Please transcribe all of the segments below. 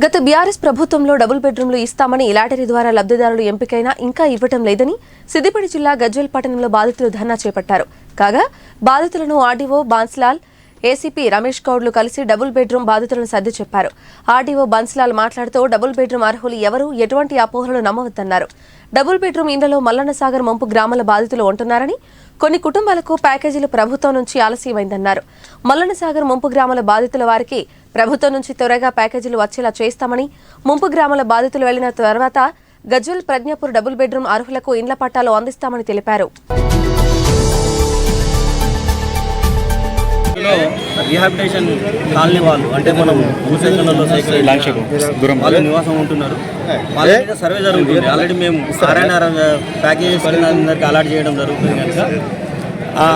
గత బీఆర్ఎస్ ప్రభుత్వంలో డబుల్ బెడ్రూమ్లు ఇస్తామని లాటరీ ద్వారా లబ్ధిదారులు ఎంపికైనా ఇంకా ఇవ్వటం లేదని సిద్దిపేట జిల్లా గజ్వేల్ పట్టణంలో బాధితులు ధర్నా చేపట్టారు. కాగా బాధితులను ఆర్డీఓ బాన్స్లాల్ ఏసీపీ రమేష్ గౌడ్లు కలిసి డబుల్ బెడ్రూమ్ బాధితులను సర్ది చెప్పారు. ఆర్డీఓ బన్స్లాల్ మాట్లాడుతూ డబుల్ బెడ్రూమ్ అర్హులు ఎవరు ఎటువంటి అపోహలు నమ్మవద్దన్నారు. డబుల్ బెడ్రూమ్ ఇండ్లలో మల్లన్న సాగర్ ముంపు గ్రామాల బాధితులు ఉంటున్నారని కొన్ని కుటుంబాలకు ప్యాకేజీలు ప్రభుత్వం నుంచి ఆలస్యమైందన్నారు. మల్లన్న సాగర్ ముంపు గ్రామాల బాధితుల వారికి ప్రభుత్వం నుంచి త్వరగా ప్యాకేజీలు వచ్చేలా చేస్తామని ముంపు గ్రామాల బాధితులు వెళ్ళిన తర్వాత గజ్వల్ ప్రజ్ఞాపూర్ డబుల్ బెడ్రూమ్ అర్హులకు ఇండ్ల పట్టాలు అందిస్తామని తెలిపారు. రిహాబిటేషన్ కాలనీ వాళ్ళు అంటే మనం భూసేకరణలో వాళ్ళు నివాసం ఉంటున్నారు. వాళ్ళ మీద సర్వే జరుగుతుంది. ఆల్రెడీ మేము నారాయణ ప్యాకేజెస్ అందరికి అలాట్ చేయడం జరుగుతుంది కనుక. ఆ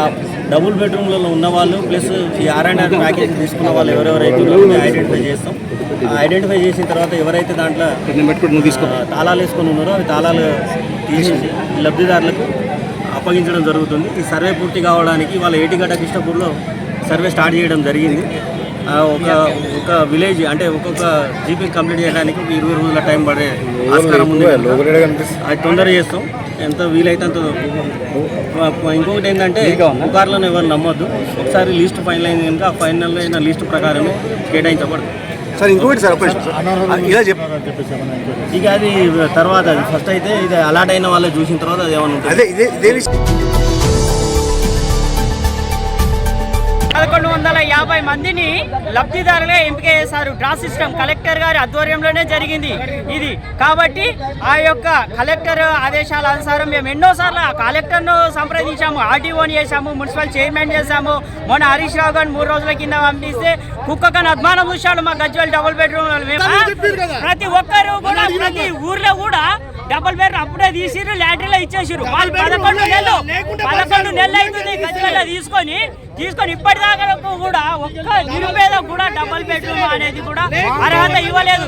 డబుల్ బెడ్రూమ్లలో ఉన్న వాళ్ళు ప్లస్ ఈ ఆర్ఎన్ఆర్ ప్యాకేజ్ తీసుకున్న వాళ్ళు ఎవరెవరైతే ఉన్నారో మేము ఐడెంటిఫై చేస్తాం. ఐడెంటిఫై చేసిన తర్వాత ఎవరైతే దాంట్లో తాళాలు వేసుకొని ఉన్నారో అవి తాళాలు తీసేసి లబ్ధిదారులకు అప్పగించడం జరుగుతుంది. ఈ సర్వే పూర్తి కావడానికి వాళ్ళ ఏటిగడ్డ కృష్ణపూర్లో సర్వే స్టార్ట్ చేయడం జరిగింది. ఒక ఒక విలేజ్ అంటే ఒక్కొక్క జీపీ కంప్లీట్ చేయడానికి ఒక ఇరవై రోజుల టైం పడే ఆస్కారం ఉంది. అది తొందర చేస్తాం. ఎంత వీలైతే అంత ఇంకొకటి ఏంటంటే పుకార్లను ఎవరు నమ్మొద్దు. ఒకసారి లిస్ట్ ఫైనల్ అయింది కనుక ఆ ఫైనల్ అయిన లిస్ట్ ప్రకారమే కేటాయించబడుతుంది సార్ ఇంకొకటి సార్ ఒక నిమిషం. సార్. ఇలా ఇక అది తర్వాత అది. ఫస్ట్ అయితే ఇది అలాట్ అయిన వాళ్ళు చూసిన తర్వాత అది ఏమైనా ఉంటుంది. అదే ఇదే ఇదే యాభై మందిని లబ్ధిదారులుగా ఎంపిక చేశారు. డ్రా సిస్టమ్ కలెక్టర్ గారి ఆధ్వర్యంలోనే జరిగింది ఇది. కాబట్టి ఆ యొక్క కలెక్టర్ ఆదేశాల అనుసారం మేము ఎన్నోసార్లు ఆ కలెక్టర్ను సంప్రదించాము ఆర్టీఓని చేశాము మున్సిపల్ చైర్మన్ చేశాము. మొన్న హరీష్ రావు గారిని మూడు రోజుల కింద పంపిస్తే కుక్కకని అద్మానం చూశాడు మా గజ్వల్ డబుల్ బెడ్రూమ్ ప్రతి ఒక్కరు కూడా ప్రతి ఊర్లో కూడా డబుల్ బెడ్ అప్పుడే తీసిర్రు లాటరీలో ఇచ్చేసిర్రు. వాళ్ళు పదకొండు నెలలు పదకొండు నెలలు అవుతుంది గజ్వెల్లో తీసుకొని తీసుకొని ఇప్పటిదాకా కూడా ఒక్క నిరుపేద కూడా డబుల్ బెడ్రూమ్ అనేది కూడా అర్హత ఇవ్వలేదు.